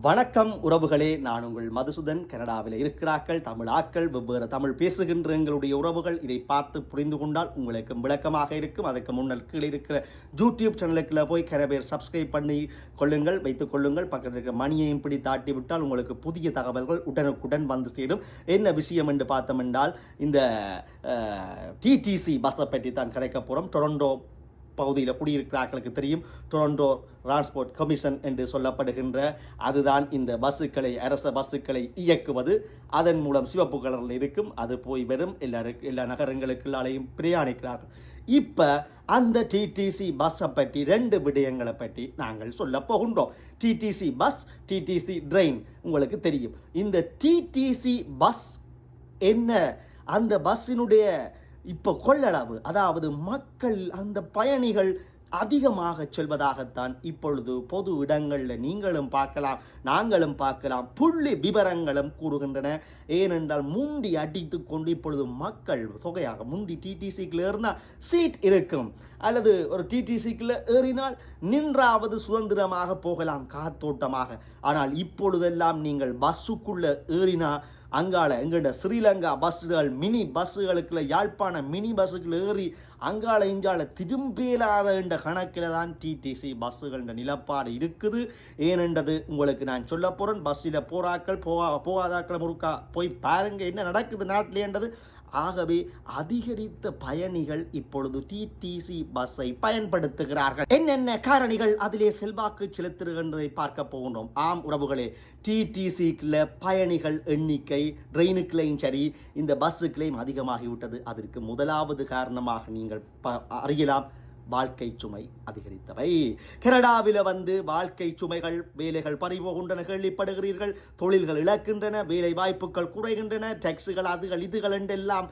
வணக்கம் உறவுகளே நான் உங்கள் மதுசூதன். கனடாவில் இருக்கிறார்கள் தமிழாக்கள் வெவ்வேறு தமிழ் பேசுகின்ற எங்களுடைய உறவுகள். இதை பார்த்து புரிந்து கொண்டால் உங்களுக்கு விளக்கமாக இருக்கும். அதற்கு முன்னர் கீழே இருக்கிற யூடியூப் சேனலுக்குள்ள போய் கன பேர் சப்ஸ்கிரைப் பண்ணி கொள்ளுங்கள் வைத்துக் கொள்ளுங்கள். பக்கத்தில் இருக்கிற மணியையும் பிடி தாட்டி விட்டால் உங்களுக்கு புதிய தகவல்கள் உடனுக்குடன் வந்து சேரும். என்ன விஷயம் என்று பார்த்தோம் என்றால் இந்த டிடிசி பஸ்ஸை பற்றி தான் கிடைக்க போகிறோம் டொரண்டோ பகுதியில் குடியிருக்கிறார்களுக்கு தெரியும். டொரண்டோ டிரான்ஸ்போர்ட் கமிஷன் என்று சொல்லப்படுகின்ற அதுதான் இந்த பஸ்ஸுக்களை அரச பஸ்ஸுக்களை இயக்குவது. அதன் மூலம் சிவப்பு கலரில் இருக்கும் அது போய் வரும் எல்லாருக்கு எல்லா நகரங்களுக்குள்ளாலையும் பிரயாணிக்கிறார்கள். இப்போ அந்த டிடிசி பஸ்ஸை பற்றி ரெண்டு விடயங்களை பற்றி நாங்கள் சொல்ல போகின்றோம். டிடிசி பஸ் டிடிசி ட்ரெயின் உங்களுக்கு தெரியும். இந்த டிடிசி பஸ் என்ன? அந்த பஸ்ஸினுடைய இப்போ கொள்ளளவு அதாவது மக்கள் அந்த பயணிகள் அதிகமாக செல்வதாகத்தான் இப்பொழுது பொது இடங்களில் நீங்களும் பார்க்கலாம் நாங்களும் பார்க்கலாம். புள்ளி விவரங்களும் கூறுகின்றன. ஏனென்றால் முந்தி அடித்து கொண்டு இப்பொழுது மக்கள் தொகையாக முந்தி டிடிசிக்கில் ஏறினால் சீட் இருக்கும். அல்லது ஒரு டிடிசிக்கில் ஏறினால் நின்றாவது சுதந்திரமாக போகலாம் காத்தோட்டமாக. ஆனால் இப்பொழுதெல்லாம் நீங்கள் பஸ்ஸுக்குள்ளே ஏறினால் அங்கால எங்கள்கிட்ட ஸ்ரீலங்கா பஸ்ஸுகள் மினி பஸ்ஸுகளுக்குள்ள யாழ்ப்பாண மினி பஸ்ஸுக்குள்ள ஏறி அங்கால இங்கால திரும்பியலாத என்ற கணக்கில் தான் டிடிசி பஸ்ஸுகள் நிலப்பாடு இருக்குது. ஏனென்றது உங்களுக்கு நான் சொல்ல போகிறேன் பஸ்ஸில் போராக்கள் போகா போகாதாக்கள் முறுக்கா போய் பாருங்கள் என்ன நடக்குது நாட்டிலேன்றது. ஆகவே அதிகரித்த பயணிகள் இப்பொழுது டிடிசி பஸ்ஸை பயன்படுத்துகிறார்கள். என்னென்ன காரணிகள் அதிலே செல்வாக்கு செலுத்துகின்றதை பார்க்க போகின்றோம். ஆம் உறவுகளே டிடிசிக்குள்ள பயணிகள் எண்ணிக்கை ட்ரெயினுக்குள்ளேயும் சரி இந்த பஸ்ஸுக்குள்ளேயும் அதிகமாகிவிட்டது. அதற்கு முதலாவது காரணமாக நீங்கள் ப அறியலாம் வாழ்க்கை சுமை அதிகரித்தவை. கனடாவில் வந்து வாழ்க்கை சுமைகள் வேலைகள் பறிபோகின்றன கேள்விப்படுகிறீர்கள். தொழில்கள் இழக்கின்றன வேலை வாய்ப்புகள் குறைகின்றன டேக்ஸுகள் அதுகள் இதுகள் என்றெல்லாம்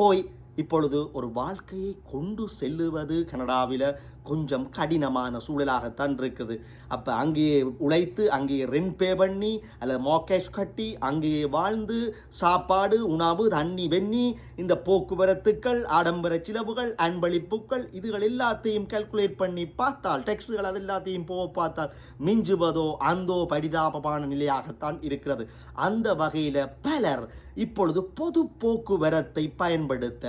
போய் இப்பொழுது ஒரு வாழ்க்கையை கொண்டு செல்லுவது கனடாவில் கொஞ்சம் கடினமான சூழலாகத்தான் இருக்குது. அப்போ அங்கேயே உழைத்து அங்கேயே ரெண்ட் பே பண்ணி அல்லது மோக்கேஷ் கட்டி அங்கேயே வாழ்ந்து சாப்பாடு உணவு தண்ணி வெண்ணி இந்த போக்குவரத்துக்கள் ஆடம்பர செலவுகள் அன்பளிப்புகள் இதுகள் எல்லாத்தையும் கல்குலேட் பண்ணி பார்த்தால் டெக்ஸ்டுகள் அது எல்லாத்தையும் போக பார்த்தால் மிஞ்சுவதோ அந்தோ பரிதாபமான நிலையாகத்தான் இருக்கிறது. அந்த வகையில் பலர் இப்பொழுது பொது போக்குவரத்தை பயன்படுத்த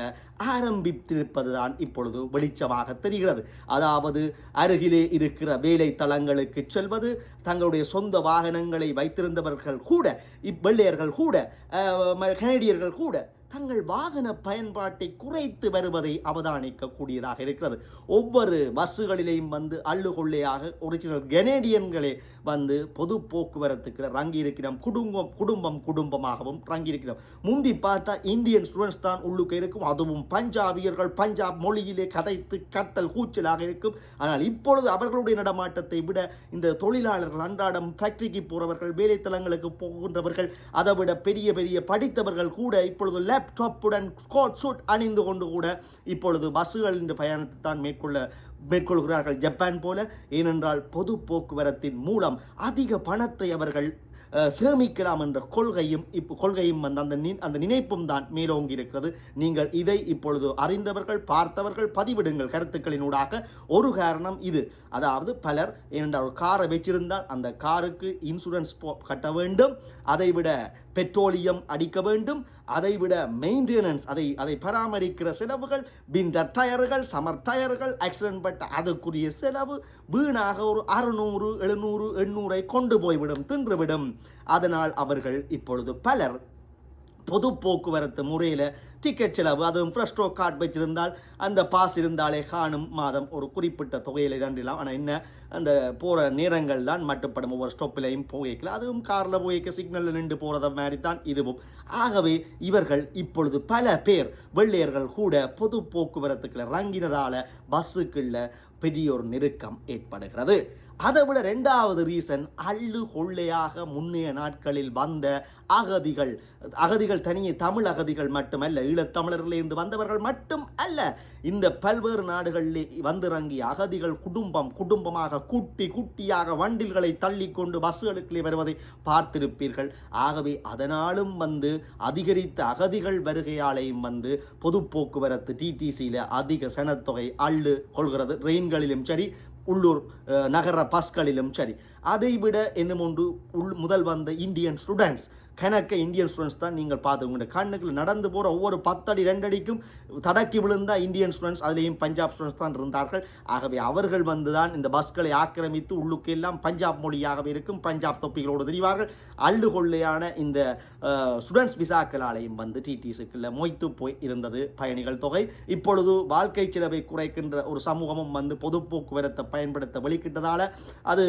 ஆரம்பித்திருப்பதுதான் இப்பொழுது வெளிச்சமாக தெரிகிறது. அதாவது அருகிலே இருக்கிற வேலை தளங்களுக்கு செல்வது தங்களுடைய சொந்த வாகனங்களை வைத்திருந்தவர்கள் கூட இவ்வெள்ளையர்கள் கூட அஹ், கனடியர்கள் கூட தங்கள் வாகன பயன்பாட்டை குறைத்து வருவதை அவதானிக்கக்கூடியதாக இருக்கிறது. ஒவ்வொரு பஸ்ஸுகளிலேயும் வந்து அள்ளுகொள்ளையாக ஒரிஜினல் கெனேடியன்களே வந்து பொது போக்குவரத்துக்கு ரங்கி இருக்கிறோம் குடும்பம் குடும்பம் குடும்பமாகவும் ரங்கி இருக்கிறோம் முந்தி பார்த்தா இந்தியன் ஸ்டூடெண்ட்ஸ் தான் உள்ளுக்கு இருக்கும். அதுவும் பஞ்சாபியர்கள் பஞ்சாப் மொழியிலே கதைத்து கத்தல் கூச்சலாக இருக்கும். ஆனால் இப்பொழுது அவர்களுடைய நடமாட்டத்தை விட இந்த தொழிலாளர்கள் அன்றாடம் ஃபேக்டரிக்கு போகிறவர்கள் வேலைத்தலங்களுக்கு போகின்றவர்கள் அதை விட பெரிய பெரிய படித்தவர்கள் கூட இப்பொழுது லேப்டாப்புடன் கோட் சூட் அணிந்து கொண்டு கூட இப்பொழுது பஸ்ஸுகளின் பயணத்தை தான் மேற்கொள்ள மேற்கொள்கிறார்கள். ஜப்பான் போல ஏனென்றால் பொது போக்குவரத்தின் மூலம் அதிக பணத்தை அவர்கள் சேமிக்கலாம் என்ற கொள்கையும் இப்போ கொள்கையும் வந்து அந்த நின் அந்த நினைப்பும் தான் மேலோங்கி இருக்கிறது. நீங்கள் இதை இப்பொழுது அறிந்தவர்கள் பார்த்தவர்கள் பதிவிடுங்கள். கருத்துக்களினூடாக ஒரு காரணம் இது. அதாவது பலர் ஏனென்றால் ஒரு காரை வச்சிருந்தால் அந்த காருக்கு இன்சூரன்ஸ் போ- கட்ட வேண்டும். அதைவிட பெட்ரோலியம் அடிக்க வேண்டும் அதை விட மெயின்டெனன்ஸ் அதை அதை பராமரிக்கிற செலவுகள் பின்டர் டயர்கள் சமர் டயர்கள் ஆக்சிடென்ட் பட்ட அதுக்குரிய செலவு வீணாக ஒரு அறுநூறு எழுநூறு எண்ணூறை கொண்டு போய்விடும் தின்றுவிடும். அதனால் அவர்கள் இப்பொழுது பலர் பொது போக்குவரத்து முறையில் டிக்கெட் செலவு அதுவும் ஃப்ரெஷ்டோ கார்டு வச்சிருந்தால் அந்த பாஸ் இருந்தாலே காணும் மாதம் ஒரு குறிப்பிட்ட தொகையில் தண்டிலாம் ஆனால் என்ன அந்த போகிற நேரங்கள் தான் மட்டுப்படும். ஒவ்வொரு ஸ்டாப்பிலையும் போய்க்கல அதுவும் காரில் போயிக்க சிக்னலில் நின்று போகிறத மாதிரி தான் இதுவும். ஆகவே இவர்கள் இப்பொழுது பல பேர் வெள்ளையர்கள் கூட பொது போக்குவரத்துக்களை இறங்கினதால பஸ்ஸுக்குள்ள பெரிய ஒரு நெருக்கம் ஏற்படுகிறது. அதை விட ரெண்டாவது ரீசன் அள்ளு கொள்ளையாக முன்னைய நாட்களில் வந்த அகதிகள் அகதிகள் தனியே தமிழ் அகதிகள் மட்டுமல்ல ஈழத்தமிழர்களிலிருந்து வந்தவர்கள் மட்டும் அல்ல இந்த பல்வேறு நாடுகளிலே வந்திறங்கிய அகதிகள் குடும்பம் குடும்பமாக குட்டி குட்டியாக வண்டில்களை தள்ளிக்கொண்டு கொண்டு வருவதை பார்த்திருப்பீர்கள். ஆகவே அதனாலும் வந்து அதிகரித்த அகதிகள் வருகையாலேயும் வந்து பொது போக்குவரத்து டிடிசியில் அதிக சனத்தொகை அள்ளு கொள்கிறது. ரெயின்களிலும் சரி உள்ளூர் நகர பாஸ்களிலும் சரி. அதைவிட என்னும் ஒன்று உள் முதல் வந்த இந்தியன் ஸ்டூடெண்ட்ஸ். கணக்க இந்தியன் ஸ்டூடெண்ட்ஸ் தான் நீங்கள் பார்த்து உங்களுடைய கண்ணுக்குள்ள நடந்து போகிற ஒவ்வொரு பத்தடி ரெண்டடிக்கும் தடக்கி விழுந்தால் இந்தியன் ஸ்டூடெண்ட்ஸ் அதுலேயும் பஞ்சாப் ஸ்டூடெண்ட்ஸ் தான் இருந்தார்கள். ஆகவே அவர்கள் வந்து தான் இந்த பஸ்களை ஆக்கிரமித்து உள்ளுக்கு எல்லாம் பஞ்சாப் மொழியாகவே இருக்கும். பஞ்சாப் தொப்பிகளோடு தெரிவார்கள். அள்ளு கொள்ளையான இந்த ஸ்டூடெண்ட்ஸ் விசாக்களாலையும் வந்து டிடிஸுக்குள்ள மொய்த்து போய் இருந்தது பயணிகள் தொகை. இப்பொழுது வாழ்க்கை செலவை குறைக்கின்ற ஒரு சமூகமும் வந்து பொது போக்குவரத்தை பயன்படுத்த வெளிக்கிட்டதால் அது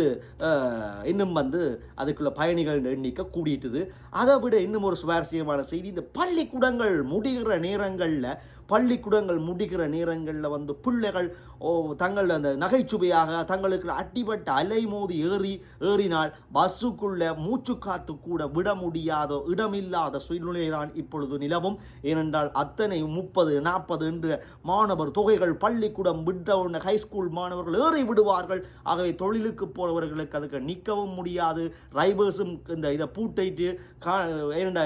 இன்னும் வந்து அதுக்குள்ள பயணிகள் எண்ணிக்கை கூடிட்டுது. அதை விட இன்னும் ஒரு சுவாரஸ்யமான செய்தி இந்த பள்ளிக்கூடங்கள் முடிகிற நேரங்களில் பள்ளிக்கூடங்கள் முடிகிற நேரங்களில் வந்து பிள்ளைகள் ஓ தங்கள் அந்த நகைச்சுவையாக தங்களுக்கு அட்டிப்பட்ட அலைமோதி ஏறி ஏறினால் பஸ்ஸுக்குள்ள மூச்சு காத்து கூட விட முடியாத இடமில்லாத சூழ்நிலை தான் இப்பொழுது நிலவும். ஏனென்றால் அத்தனை முப்பது நாற்பது என்று மாணவர் தொகைகள் பள்ளிக்கூடம் விட்ட ஹைஸ்கூல் மாணவர்கள் ஏறி விடுவார்கள். ஆகவே தொழிலுக்கு போறவர்களுக்கு அதுக்கு நிற்கவும் முடியாது. டிரைவர்ஸும் இந்த இதை பூட்டைட்டு கா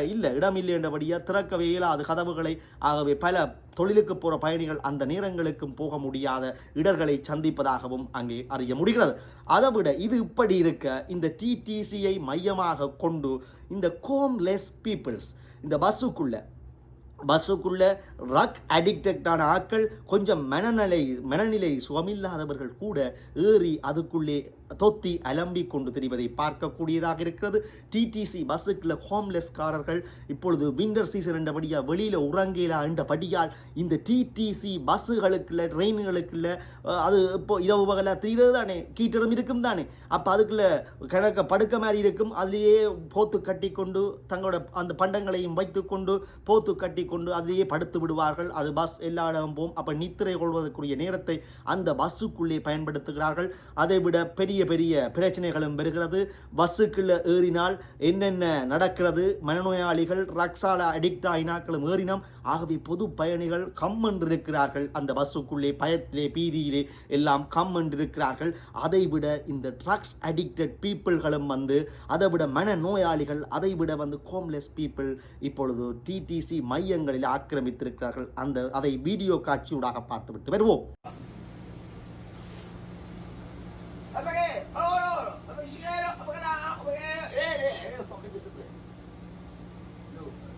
இல்லை இடம் இல்லை என்றபடியாக திறக்கவே இல்லாத கதவுகளை ஆகவே பல தொழிலுக்கு போகிற பயணிகள் அந்த நேரங்களுக்கும் போக முடியாத இடர்களை சந்திப்பதாகவும் அங்கே அறிய முடிகிறது. அதை விட இது இப்படி இருக்க இந்த டிடிசியை மையமாக கொண்டு இந்த கோம்லெஸ் பீப்புள்ஸ் இந்த பஸ்ஸுக்குள்ளே பஸ்ஸுக்குள்ள ரக் அடிக்டடான ஆட்கள் கொஞ்சம் மனநிலை மனநிலை சுகமில்லாதவர்கள் கூட ஏறி அதுக்குள்ளே தொத்தி அலம்பி கொண்டு தெரிவதை பார்க்கக்கூடியதாக இருக்கிறது. டிடிசி பஸ்ஸுக்குள்ள ஹோம்லெஸ்காரர்கள் இப்பொழுது விண்டர் சீசன் என்றபடியாக வெளியில் உறங்கலா என்றபடியால் இந்த டிடிசி பஸ்ஸுகளுக்குள்ள ட்ரெயின்களுக்குள்ள அது இப்போ இரவு பகலாக தெரிகிறது தானே கீட்டரும் இருக்கும் தானே? அப்போ அதுக்குள்ள கிழக்க படுக்க மாதிரி இருக்கும். அதுலேயே போத்து கட்டி கொண்டு தங்களோட அந்த பண்டங்களையும் வைத்துக்கொண்டு போத்து கட்டி கொண்டு அதிலேயே படுத்து விடுவார்கள். அது பஸ் எல்லா இடமும் போகும். அப்போ நித்திரை கொள்வதற்குரிய நேரத்தை அந்த பஸ்ஸுக்குள்ளே பயன்படுத்துகிறார்கள். அதை விட பெரிய பெரிய பிரச்சனைகளும் வருகிறது. பஸ்ஸுக்குள்ள ஏறினால் என்னென்ன நடக்கிறது? மனநோயாளிகள் ரக்ஸால அடிக்ட் ஆயினாக்களும் ஏறினோம். ஆகவே பொது பயணிகள் கம் இருக்கிறார்கள் அந்த பஸ்ஸுக்குள்ளே பயத்திலே பீதியிலே எல்லாம் கம் இருக்கிறார்கள் அதை விட இந்த ட்ரக்ஸ் அடிக்டட் பீப்புள்களும் வந்து அதை விட மனநோயாளிகள் அதை விட வந்து ஹோம்லெஸ் பீப்புள் இப்பொழுது டிடிசி மையங்களில் ஆக்கிரமித்திருக்கிறார்கள். அந்த அதை வீடியோ காட்சியூடாக பார்த்துவிட்டு வருவோம்.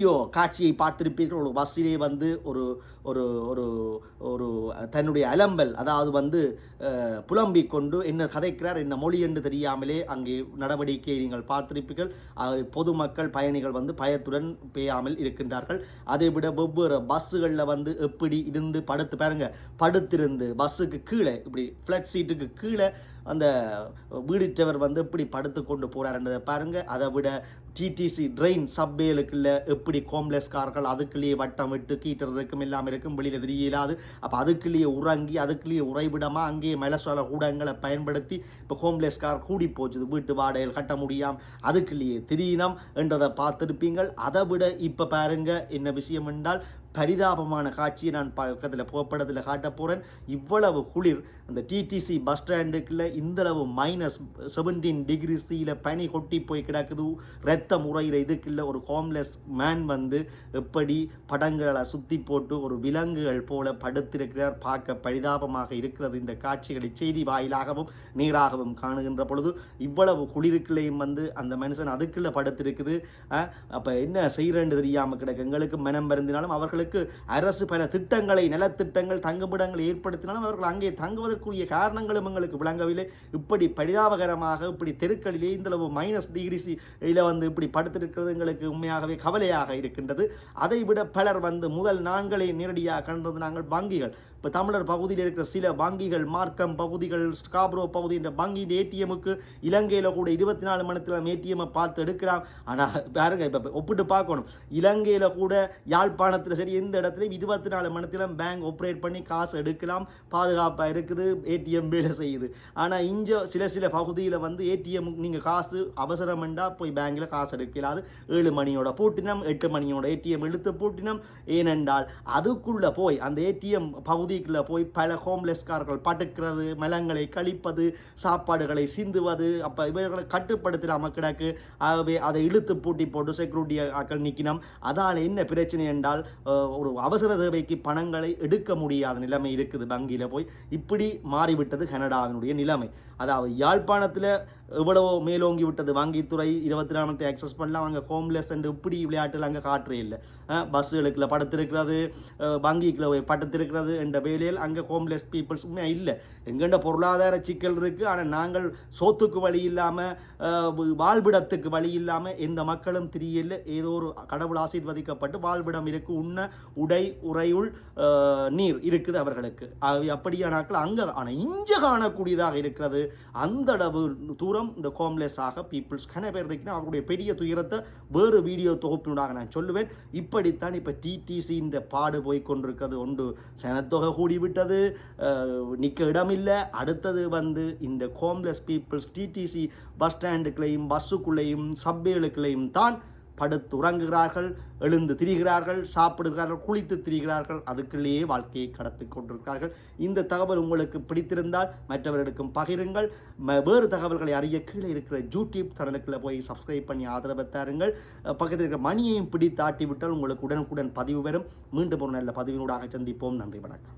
வீடியோ காட்சியை பார்த்திருப்பீர்கள். ஒரு பஸ்ஸிலே வந்து ஒரு ஒரு ஒரு ஒரு தன்னுடைய அலம்பல் அதாவது வந்து புலம்பிக் கொண்டு என்ன கதைக்கிறார் என்ன மொழி என்று தெரியாமலே அங்கே நடவடிக்கையை நீங்கள் பார்த்திருப்பீர்கள். பொதுமக்கள் பயணிகள் வந்து பயத்துடன் பெய்யாமல் இருக்கின்றார்கள். அதை விட வெவ்வேறு பஸ்ஸுகளில் வந்து எப்படி இருந்து படுத்து பாருங்கள் படுத்திருந்து பஸ்ஸுக்கு கீழே இப்படி ஃப்ளட் சீட்டுக்கு கீழே அந்த வீடிட்டவர் வந்து எப்படி படுத்து கொண்டு போகிறாருன்றதை பாருங்கள் அதை விட டிடிசி ட்ரெயின் சப்வேலுக்குள்ள எப்படி ஹோம்லெஸ் கார்கள் அதுக்குள்ளேயே வட்டம் விட்டு கீட்டர் இருக்கும் இல்லாமல் இருக்கும் வெளியில் தெரியலாது அப்போ அதுக்குள்ளேயே உறங்கி அதுக்குள்ளேயே உறைவிடமாக அங்கேயே மலசோல ஊடகங்களை பயன்படுத்தி இப்போ ஹோம்லெஸ் கார் கூடி போச்சுது. வீட்டு வாடகைகள் கட்ட முடியாம அதுக்குள்ளேயே திடீனம் என்றதை பார்த்துருப்பீங்கள். அதை விட இப்போ பாருங்கள் என்ன விஷயம் என்றால் பரிதாபமான காட்சியை நான் பக்கத்தில் புகைப்படத்தில் காட்ட போகிறேன் இவ்வளவு குளிர் அந்த டிடிசி பஸ் ஸ்டாண்டுக்குள்ள இந்தளவு மைனஸ் செவன்டீன் டிகிரிஸில் பனி கொட்டி போய் கிடக்குது. ரத்தம் உறையிற இதுக்குள்ள ஒரு ஹோம்லெஸ் மேன் வந்து எப்படி படங்களை சுற்றி போட்டு ஒரு விலங்குகள் போல படுத்திருக்கிறார். பார்க்க பரிதாபமாக இருக்கிறது இந்த காட்சிகளை செய்தி வாயிலாகவும் நீராகவும் காணுகின்ற பொழுது இவ்வளவு குளிருக்குள்ளேயும் வந்து அந்த மனுஷன் அதுக்குள்ளே படுத்திருக்குது. அப்போ என்ன செய்கிறேன்னு தெரியாமல் கிடக்கு. எங்களுக்கு மனம் வருந்தினாலும் மக்களுக்கு அரசு பல திட்டங்களை நலத்திட்டங்கள் தங்குமிடங்களை ஏற்படுத்தினாலும் அவர்கள் அங்கே தங்குவதற்குரிய காரணங்களும் எங்களுக்கு விளங்கவில்லை. இப்படி பரிதாபகரமாக இப்படி தெருக்களிலே இந்தளவு மைனஸ் டிகிரிஸ் இதில் வந்து இப்படி படுத்திருக்கிறது எங்களுக்கு உண்மையாகவே கவலையாக இருக்கின்றது. அதை விட பலர் வந்து முதல் நான்களை நேரடியாக கண்டது நாங்கள் வங்கிகள். இப்போ தமிழர் பகுதியில் இருக்கிற சில வங்கிகள் மார்க்கம் பகுதிகள் ஸ்காப்ரோ பகுதி என்ற வங்கியின் ஏடிஎம்முக்கு இலங்கையில் கூட இருபத்தி நாலு மணித்தில் ஏடிஎம்மை பார்த்து எடுக்கலாம். ஆனால் பாருங்க இப்போ ஒப்பிட்டு பார்க்கணும். இலங்கையில் கூட யாழ்ப்பாணத்தில் சரி எந்த இடத்துலையும் இருபத்தி நாலு மணித்திலும் பேங்க் ஆப்ரேட் பண்ணி காசு எடுக்கலாம். பாதுகாப்பாக இருக்குது ஏடிஎம் வேலை செய்யுது. ஆனால் இங்கே சில சில பகுதியில் வந்து ஏடிஎம் நீங்கள் காசு அவசரமெண்டா போய் பேங்கில் காசு எடுக்கலாது. ஏழு மணியோட பூட்டினம் எட்டு மணியோட ஏடிஎம் இழுத்து பூட்டினம். ஏனென்றால் அதுக்குள்ளே போய் அந்த ஏடிஎம் பகுதிக்குள்ளே போய் பல ஹோம்லெஸ்காரர்கள் படுக்கிறது மலங்களை கழிப்பது சாப்பாடுகளை சிந்துவது அப்போ இவர்களை கட்டுப்படுத்தலாமல் கிடக்கு. ஆகவே அதை இழுத்து பூட்டி போட்டு செக்யூரிட்டி ஆக்கள் நிற்கணும் அதால் என்ன பிரச்சனை என்றால் ஒரு அவசர தேவைக்கு பணங்களை எடுக்க முடியாத நிலைமை இருக்குது வங்கியில் போய். இப்படி மாறிவிட்டது கனடாவினுடைய நிலைமை. அதாவது யாழ்ப்பாணத்தில் எவ்வளவோ மேலோங்கி விட்டது. வங்கித்துறை இருபத்தி நாலு ஆக்சஸ் பண்ணலாம். அங்கே ஹோம்லெஸ் அண்ட் இப்படி விளையாட்டில் அங்கே காற்றே இல்லை. பஸ்ஸுகளுக்குள்ள படுத்திருக்கிறது வங்கிக்குள்ள போய் படுத்திருக்கிறது என்ற வேலையில் அங்கே ஹோம்லெஸ் பீப்புள்ஸ் உண்மையாக இல்லை. எங்கெண்ட பொருளாதார சிக்கல் இருக்குது ஆனால் நாங்கள் சோத்துக்கு வழி இல்லாமல் வாழ்விடத்துக்கு வழி இல்லாமல் எந்த மக்களும் தெரியல. ஏதோ ஒரு கடவுள் ஆசீர்வதிக்கப்பட்டு வாழ்விடம் இருக்கு. உண்ண உடை உறையுள் நீர் இருக்குது அவர்களுக்கு. அப்படியானாக்கள் அங்கே ஆனால் இஞ்ச காணக்கூடியதாக இருக்கிறது. அந்த அளவு தூரம் இந்த ஹோம்லெஸ்ஸாக பீப்புள்ஸ் கன பேர் இருக்கிற அவருடைய பெரிய துயரத்தை வேறு வீடியோ தொகுப்பினூடாக நான் சொல்லுவேன். இப்படித்தான் இப்போ டிடிசின்ற பாடு போய் கொண்டிருக்கிறது. ஒன்று சனத்தொகை கூடிவிட்டது நிற்க இடமில்லை. அடுத்தது வந்து இந்த ஹோம்லெஸ் பீப்புள்ஸ் டிடிசி பஸ் ஸ்டாண்டுக்குள்ளேயும் பஸ்ஸுக்குள்ளேயும் சப்வேலுக்குள்ளேயும் தான் படுத்து உறங்குகிறார்கள் எழுந்து திரிகிறார்கள் சாப்பிடுகிறார்கள் குளித்து திரிகிறார்கள். அதுக்குள்ளேயே வாழ்க்கையை கடத்தி கொண்டிருக்கிறார்கள். இந்த தகவல் உங்களுக்கு பிடித்திருந்தால் மற்றவர்களுக்கும் பகிருங்கள். வேறு தகவல்களை அறிய கீழே இருக்கிற யூடியூப் சேனலுக்குள்ள போய் சப்ஸ்கிரைப் பண்ணி ஆதரவு தாருங்கள். பக்கத்தில் இருக்கிற மணியையும் பிடித்தாட்டி விட்டால் உங்களுக்கு உடனுக்குடன் பதிவு வரும். மீண்டும் ஒரு நல்ல பதிவினூடாக சந்திப்போம். நன்றி வணக்கம்.